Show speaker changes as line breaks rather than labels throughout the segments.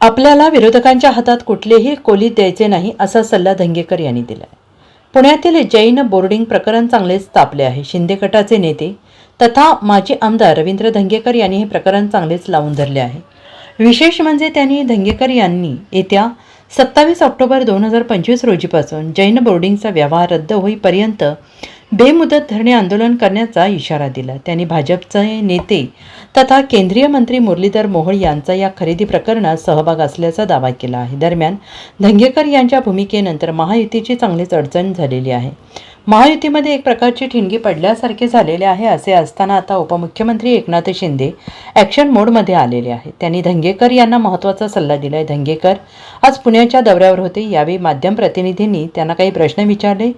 आपल्याला विरोधकांच्या हातात कुठलेही कोलीत द्यायचे नाही असा सल्ला धंगेकर यांनी दिला पुण्यातील जैन बोर्डिंग प्रकरण चांगलेच तापले आहे. शिंदे गटाचे नेते तथा माजी आमदार रवींद्र धंगेकर यांनी हे प्रकरण चांगलेच लावून धरले आहे. विशेष म्हणजे त्यांनी धंगेकर यांनी येत्या सत्तावीस ऑक्टोबर दोन हजार पंचवीस रोजीपासून जैन बोर्डिंगचा व्यवहार रद्द होईपर्यंत बेमुदत धरणे आंदोलन करण्याचा इशारा दिला. त्यांनी भाजपचे नेते तथा केंद्रीय मंत्री मुरलीधर मोहोळ यांचा या खरेदी प्रकरणात सहभाग असल्याचा दावा केला आहे. दरम्यान धंगेकर यांच्या भूमिकेनंतर महायुतीची चांगलीच अडचण झालेली आहे. महायुतीमध्ये एक प्रकारची ठिणगी पडल्यासारखे झालेले आहे असे असताना आता उपमुख्यमंत्री एकनाथ शिंदे ॲक्शन मोडमध्ये आलेले आहेत. त्यांनी धंगेकर यांना महत्त्वाचा सल्ला दिला आहे धंगेकर आज पुण्याच्या दौऱ्यावर होते. यावेळी माध्यम प्रतिनिधींनी त्यांना काही प्रश्न विचारले.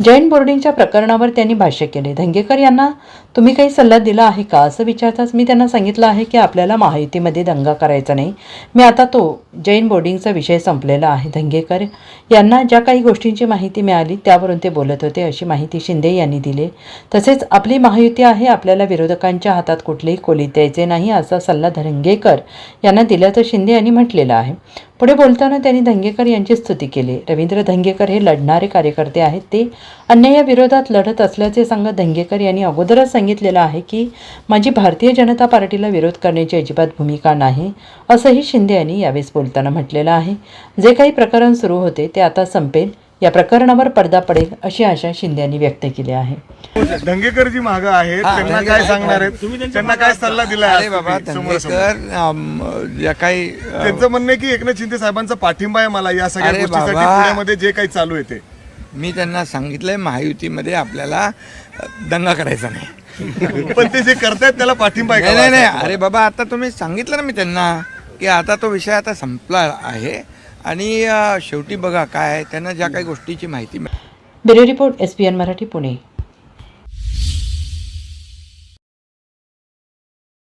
जैन बोर्डिंगच्या प्रकरणावर त्यांनी भाष्य केले. धंगेकर यांना तुम्ही काही सल्ला दिला आहे का? असं विचारताच मी त्यांना सांगितलं आहे की आपल्याला महायुतीमध्ये दंगा करायचा नाही. मी आता तो जैन बोर्डिंगचा विषय संपलेला आहे. धंगेकर यांना ज्या काही गोष्टींची माहिती मिळाली त्यावरून ते बोलत होते अशी माहिती शिंदे यांनी दिली. तसेच आपली महायुती आहे आपल्याला विरोधकांच्या हातात कुठलेही कोलीत द्यायचे नाही असा सल्ला धंगेकर यांना दिल्याचं शिंदे यांनी म्हटलेलं आहे. पुढे बोलताना त्यांनी धंगेकर यांची स्तुती केली. रवींद्र धंगेकर हे लढणारे कार्यकर्ते आहेत. ते अन्यायाविरोधात लढत असल्याचे सांगत धंगेकर यांनी अगोदरच सांगितलेलं आहे की माझी भारतीय जनता पार्टीला विरोध करण्याची अजिबात भूमिका नाही असंही शिंदे यांनी यावेळेस बोलताना म्हटलेलं आहे. जे काही प्रकरण सुरू होते ते आता संपेल. या प्रकरणावर पडदा पडेल अशी आशा शिंदे यांनी व्यक्त केली आहे.
धंगेकर जी माग आहेत त्यांना काय सांगणार आहेत? त्यांना काय सल्ला दिला
अरे बाबा धंगेकर काही
त्यांचं म्हणणं आहे की एकनाथ शिंदे साहेबांचा पाठिंबा आहे मला या सगळ्या
अरे
गोष्टीसाठी जे काही चालू आहे ते.
मी त्यांना सांगितलंय महायुतीमध्ये आपल्याला दंगा करायचा नाही.
पण ते जे करतायत त्याला पाठिंबा?
नाही नाही अरे बाबा आता तुम्ही सांगितलं ना मी त्यांना की आता तो विषय आता संपला आहे. आणि शेवटी बघा काय आहे, त्यांना ज्या काही गोष्टीची माहिती मिळाली
bureau report S P N Marathi Pune.